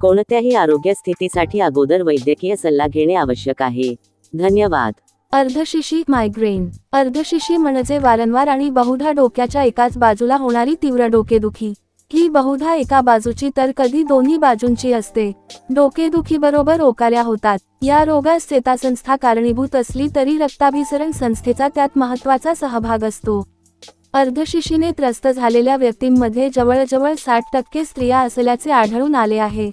कोणत्याही आरोग्य स्थितीसाठी अगोदर वैद्यकीय सल्ला घेणे आवश्यक आहे. धन्यवाद. अर्धशिशी मायग्रेन अर्धशिशी म्हणजे वारंवार आणि बहुधा डोक्याच्या एकाच बाजूला होणारी तीव्र डोकेदुखी. ही बहुधा एका बाजूची तर कधी दोन्ही बाजूंची असते. डोकेदुखी बरोबर ओकाऱ्या होतात. या रोगास चेतासंस्था कारणीभूत असली तरी रक्ताभिसरण संस्थेचा त्यात महत्त्वाचा सहभाग असतो. अर्धशिशीने त्रस्त झालेल्या व्यक्तींमध्ये जवळजवळ साठ टक्के स्त्रिया असल्याचे आढळून आले आहे.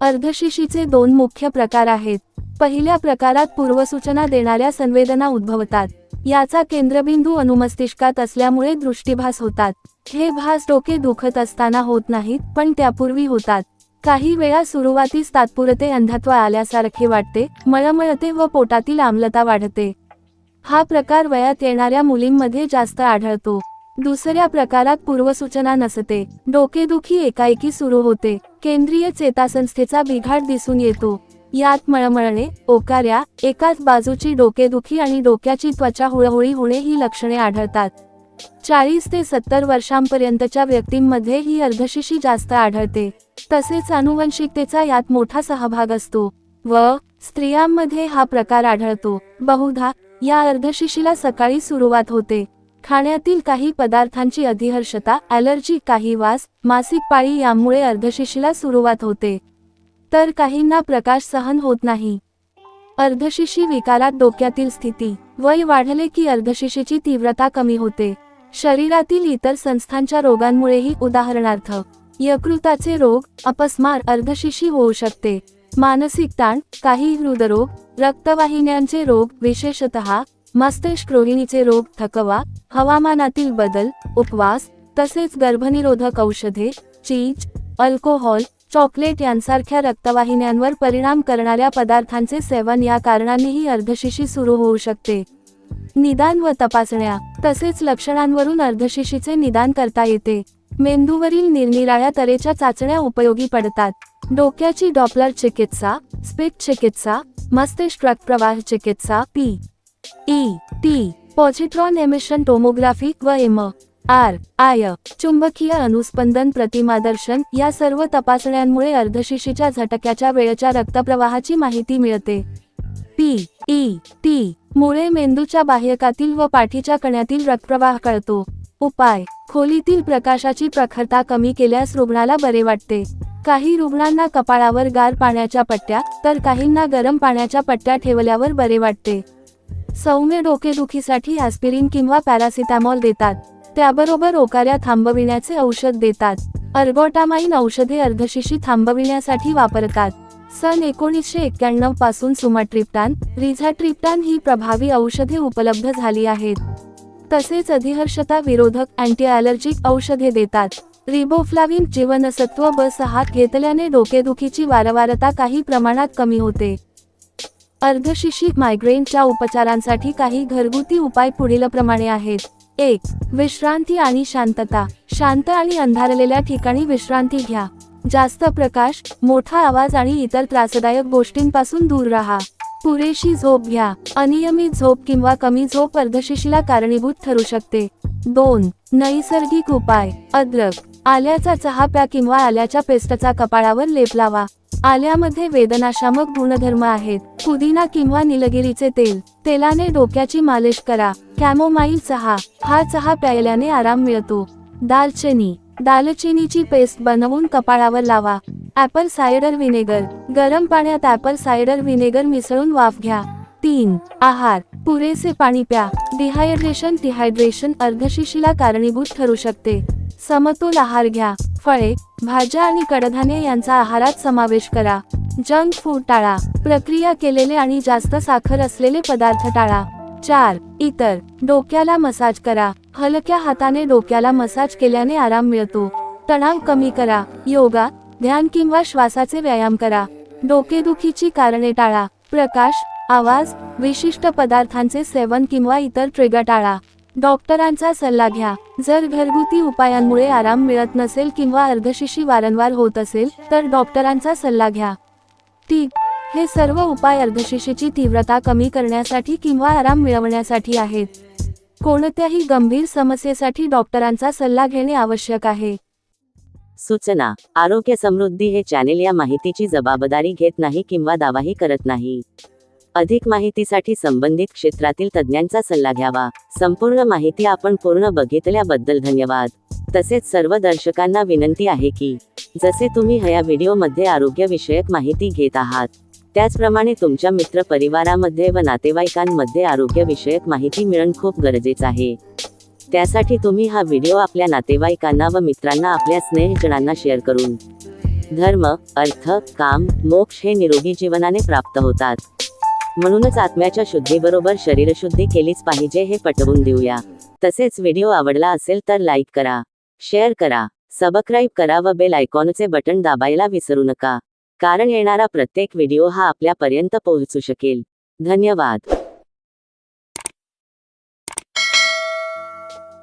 अर्धशिशीचे दोन मुख्य प्रकार आहेत. पहिल्या प्रकारात पूर्वसूचना देणाऱ्या संवेदना उद्भवतात. याचा केंद्रबिंदू अनुमस्तिष्कात असल्यामुळे दृष्टीभास होतात. हे भास डोके दुखत असताना होत नाहीत पण त्यापूर्वी होतात. काही वेळा सुरुवातीस तात्पुरते अंधत्व आल्यासारखे वाटते मळमळते व पोटातील आम्लता वाढते. हा प्रकार वयात येणाऱ्या मुलींमध्ये जास्त आढळतो. दुसऱ्या प्रकारात पूर्वसूचना नसते. डोकेदुखी एकाएकी सुरू होते. केंद्रीय चेतासंस्थेचा बिघाड दिसून येतो. यात मळमळणे ओकाऱ्या एकाच बाजूची डोकेदुखी आणि डोक्याची त्वचा हुळहुळी होणे ही लक्षणे आढळतात. चाळीस ते सत्तर वर्षांपर्यंतच्या व्यक्तींमध्ये ही अर्धशिशी जास्त आढळते. तसेच अनुवंशिकतेचा यात मोठा सहभाग असतो. व स्त्रियांमध्ये हा प्रकार आढळतो. बहुधा या अर्धशिशीला सकाळी सुरुवात होते. खाण्यातील काही पदार्थांची अधिहर्षता ॲलर्जी काही वास मासिक पाळी यामुळे अर्धशिशीला सुरुवात होते. तर काहींना प्रकाश सहन होत नाही. अर्धशिशी विकारात डोक्यातील स्थिती. वय वाढले की अर्धशिशीची तीव्रता कमी होते. शरीरातील इतर संस्थांच्या रोगांमुळेही उदाहरणार्थ यकृताचे रोग अपस्मार अर्धशिशी होऊ शकते. मानसिक ताण काही हृदरोग रक्तवाहिन्यांचे रोग विशेषतः मस्तिष्क रोहिणीचे रोग थकवा हवामानातील बदल उपवास तसेच गर्भनिरोधक औषधे चीज अल्कोहोल चॉकलेट यांसारख्या रक्तवाहिन्यांवर परिणाम करणाऱ्या पदार्थांचे सेवन या कारणांनीही अर्धशिशी सुरू होऊ शकते. निदान व तपासण्या तसेच लक्षणांवरून अर्धशिशीचे निदान करता येते. मेंदूवरील निरनिराळ्या तऱ्हेच्या चाचण्या उपयोगी पडतात. डोक्याची डॉपलर चिकित्सा स्पिक चिकित्सा मस्तिष्क रक्तप्रवाह चिकित्सा P E T positron emission tomography व एम आर आय चुंबकीय अनुस्पंदन प्रतिमादर्शन या सर्व तपासण्यांमुळे अर्धशिशीच्या झटक्याच्या वेळेच्या रक्तप्रवाहाची माहिती मिळते पी ई टी मुळे मेंदूच्या बाह्यकातील व पाठीच्या कण्यातील रक्तप्रवाह कळतो उपाय खोलीतील प्रकाशाची प्रखरता कमी केल्यास रुग्णाला बरे वाटते काही रुग्णांना कपाळावर गार पाण्याच्या पट्ट्या तर काहींना गरम पाण्याच्या पट्ट्या ठेवल्यावर बरे वाटते. सौम्य डोकेदुखीसाठी ॲस्पिरिन किंवा पॅरासिटॅमॉल देतात. त्याबरोबर ओकाऱ्या थांबविण्याचे औषध देतात. अर्गोटामाइन औषधे अर्धशिशी थांबविण्यासाठी वापरतात. सन एकोणीसशे एक्क्याण्णवपासून सुमाट्रिप्टान रिझाट्रिप्टान ही प्रभावी औषधे उपलब्ध झाली आहेत. तसेच अधिहर्षता विरोधक अँटी ॲलर्जिक औषधे देतात. रिबोफ्लाविन जीवनसत्व ब सहा घेतल्याने डोकेदुखीची वारंवारता काही प्रमाणात कमी होते. अर्धशिशी मायग्रेनच्या उपचारांसाठी काही घरगुती उपाय पुढीलप्रमाणे आहेत. एक विश्रांती आणि शांतता. शांत आणि अंधारलेल्या ठिकाणी विश्रांती घ्या. जास्त प्रकाश मोठा आवाज आणि इतर त्रासदायक गोष्टींपासून दूर राहा. पुरेशी झोप घ्या. अनियमित झोप किंवा कमी झोप अर्धशिशीला कारणीभूत ठरू शकते. दोन नैसर्गिक उपाय. अद्रक. आल्याचा चहा प्या किंवा आल्याच्या पेस्टचा कपाळावर लेप लावा. आल्यामध्ये वेदनाशामक गुणधर्म आहेत. पुदिना किंवा निलगिरीचे तेल. तेलाने डोक्याची मालिश करा. कॅमोमाईल चहा. हा चहा प्यायल्याने आराम मिळतो. दालचिनी. दालचिनीची पेस्ट बनवून कपाळावर लावा. ऍपल सायडर विनेगर गरम पाण्यात ऍपल सायडर विनेगर मिसळून वाफ घ्या. तीन. आहार. पुरेसे पाणी प्या. डिहायड्रेशन डिहायड्रेशन अर्धशिशीला कारणीभूत ठरू शकते. समतोल आहार घ्या. फळे भाज्या आणि कडधान्ये यांचा आहारात समावेश करा. जंक फूड टाळा. प्रक्रिया केलेले आणि जास्त साखर असलेले पदार्थ टाळा. चार इतर. डोक्याला मसाज करा. हलक्या हाताने डोक्याला मसाज केल्याने आराम मिळतो. तणाव कमी करा. योगा ध्यान किंवा श्वासाचे व्यायाम करा. डोकेदुखीची कारणे टाळा. प्रकाश आवाज विशिष्ट पदार्थांचे सेवन किंवा इतर ट्रिगर टाळा. डॉक्टरांचा सल्ला घ्या. जर घरगुती उपायांमुळे आराम मिळत नसेल किंवा अर्धशिशी वारंवार होत असेल तर डॉक्टरांचा सल्ला घ्या. ती हे सर्व उपाय अर्धशिशीची तीव्रता कमी करण्यासाठी किंवा आराम मिळवण्यासाठी आहेत. कोणत्याही गंभीर समस्येसाठी डॉक्टरांचा सल्ला घेणे आवश्यक आहे. सूचना आरोग्य समृद्धी हे चॅनेल या माहितीची जबाबदारी घेत नाही किंवा दावाही करत नाही. अधिक माहितीसाठी संबंधित क्षेत्रातील तज्ज्ञांचा सल्ला घ्यावा. संपूर्ण माहिती आपण पूर्ण बघितल्याबद्दल धन्यवाद. तसेच सर्व दर्शकांना विनंती आहे की जसे तुम्ही ह्या व्हिडिओमध्ये आरोग्यविषयक माहिती घेत आहात त्याचप्रमाणे तुमच्या मित्र परिवारामध्ये व नातेवाईकांमध्ये आरोग्यविषयक माहिती मिळणं खूप गरजेचं आहे. त्यासाठी तुम्ही हा व्हिडिओ आपल्या नातेवाईकांना व मित्रांना आपल्या स्नेहजणांना शेअर करून धर्म अर्थ काम मोक्ष हे निरोगी जीवनाने प्राप्त होतात. म्हणूनच आत्म्याच्या शुद्धीबरोबर शरीरशुद्धी केलीच पाहिजे हे पटवून देऊया. तसेच व्हिडिओ आवडला असेल तर लाईक करा शेअर करा सबस्क्राईब करा व बेल आयकॉनचे बटन दाबायला विसरू नका. कारण येणारा प्रत्येक व्हिडिओ हा आपल्यापर्यंत पोहोचू शकेल. धन्यवाद.